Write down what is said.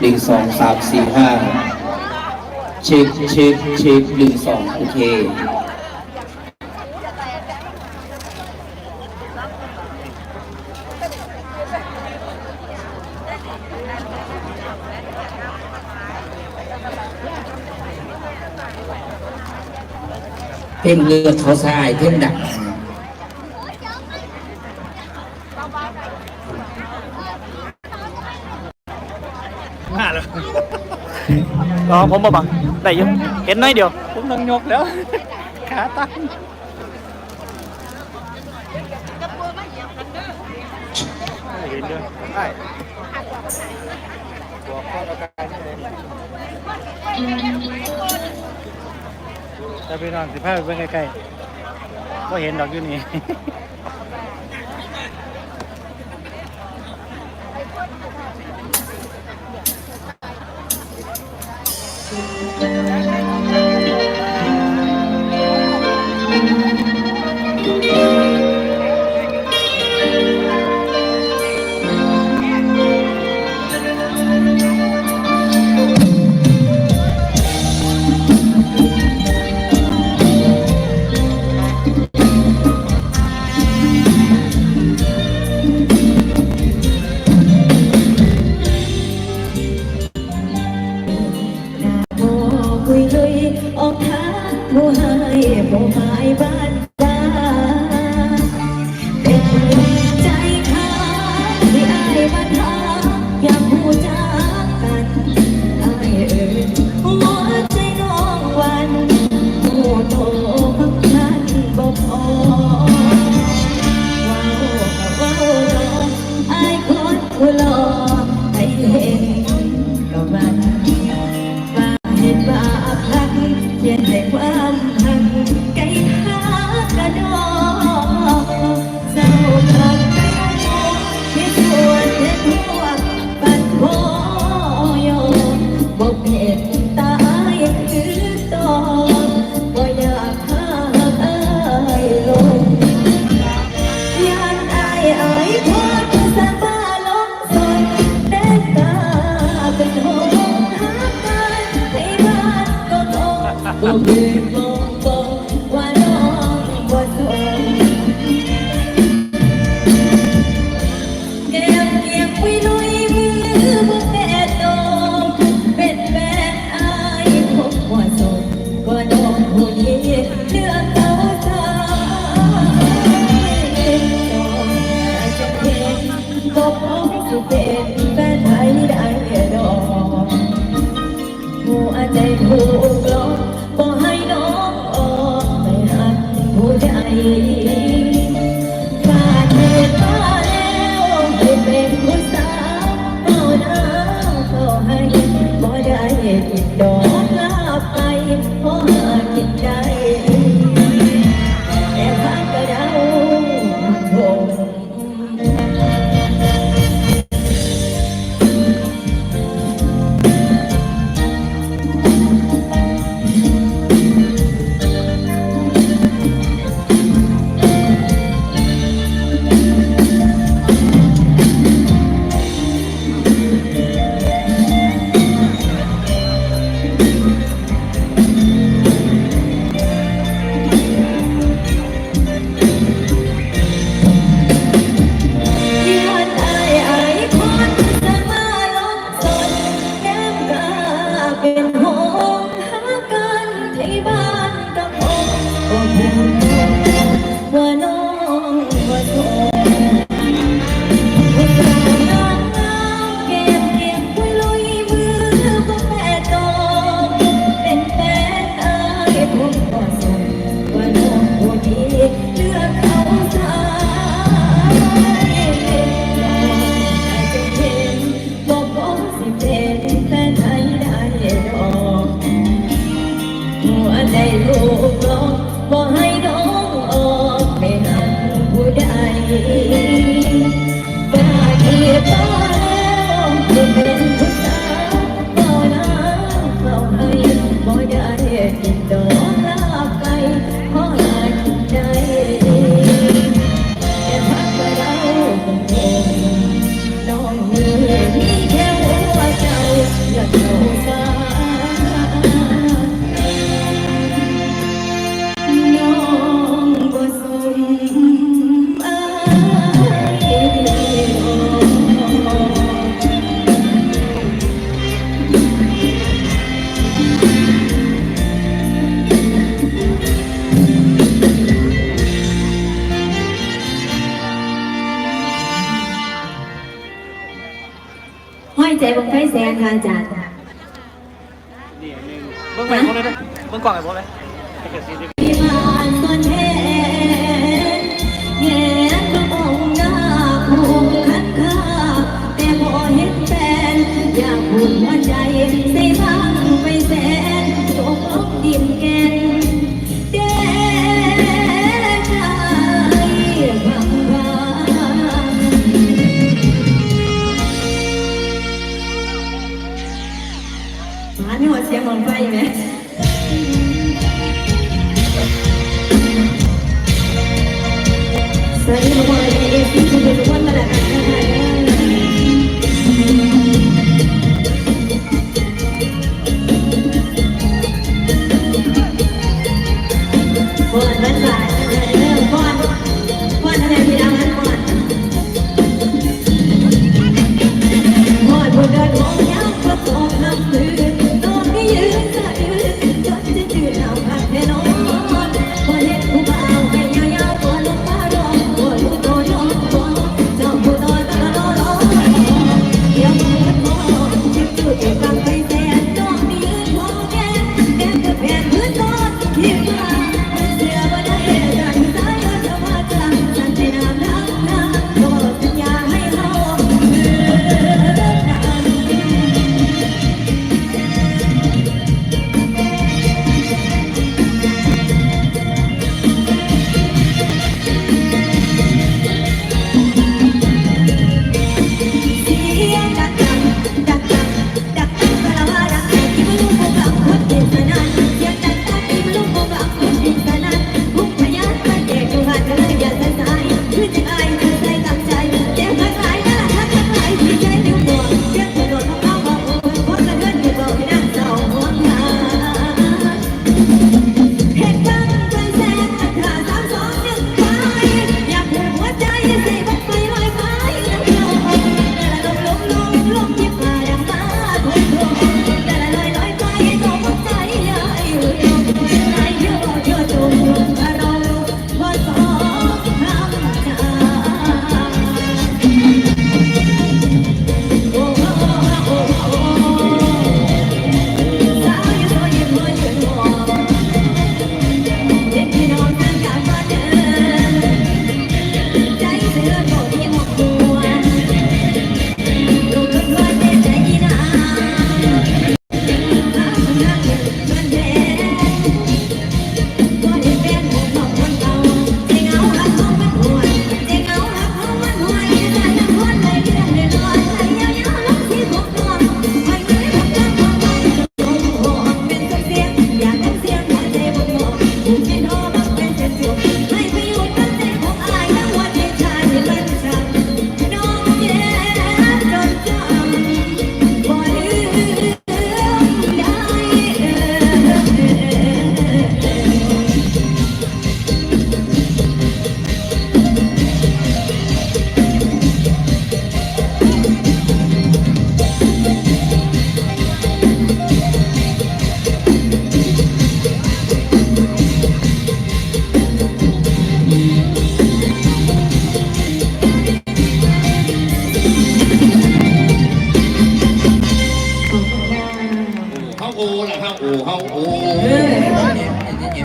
หนึ่งสองสามสี่ห้าเช็คเช็คเช็คหนึ่งสองโอเคเพ่งเลือดเขาสายเพ่งดัก อ๋อผมบ่บังได้ยังเห็นน้อยเดียว ผมนั่งยกแล้ว ขาตั้งจะไปนอนสิพาไปใกล้ๆก็เห็นดอกอยู่นี่ You. ซนค่ะอจัดนี่นี่งเบื้องไปพบเลยเบื้องกล่องไปพบเลย Ready to play.